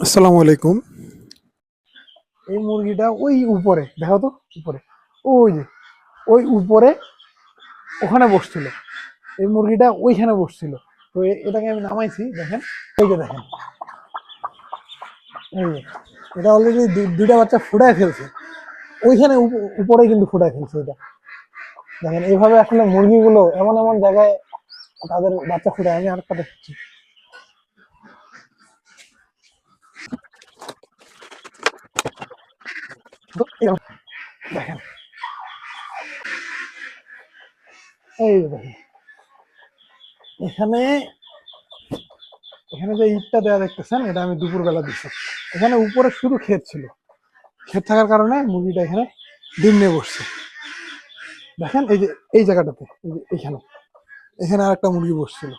আসসালামু আলাইকুম। এই মুরগিটা ওই উপরে দেখো তো উপরে। ওই যে ওই উপরে ওখানে বসছিল। এই মুরগিটা ওইখানে বসছিল। তো এটাকে আমি নামাইছি দেখেন। এই যে দেখেন। এই যে এটা অলরেডি দুইটা বাচ্চা ফুটায় ফেলছে। ওইখানে উপ- উপরে কিন্তু ফুটায় ফেলছে এটা। দেখেন এইভাবে আসলে মুরগিগুলো এমন এমন জায়গায় তাদের বাচ্চা ফুটায় আমি আরেকটা দেখছি। তো দেখেন। এই এখানে এখানে যে ইটটা দেওয়া দেখতেছেন, এটা আমি দুপুরবেলা দিচ্ছি এখানে উপরে শুধু ক্ষেত ছিল। ক্ষেত থাকার কারণে মুরগিটা এখানে ডিম নিয়ে বসছে। দেখেন এই যে, এই জায়গাটাতে এখানে এখানে আর একটা মুরগি বসছিল।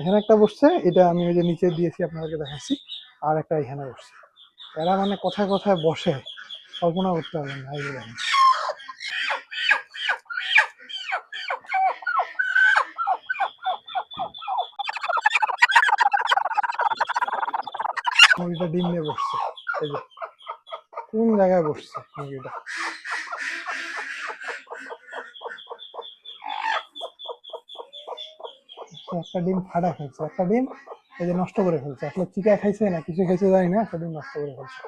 এখানে একটা বসছে, এটা আমি ওই যে নিচে দিয়েছি, আপনাদেরকে দেখাচ্ছি। আর একটা এখানে বসছে। এরা মানে কোথায় কথায় বসে, কল্পনা করতে পারবেন না এই দেখেন মুরগিটা ডিম নিয়ে বসছে, এই যে। কোন জায়গায় বসছে মুরগিটা? একটা ডিম ফাটা খাইছে একটা ডিম এই যে নষ্ট করে ফেলছে। আসলে চিকা খাইছে না, কিছু খাইছে জানি না, একটা ডিম নষ্ট করে ফেলছে।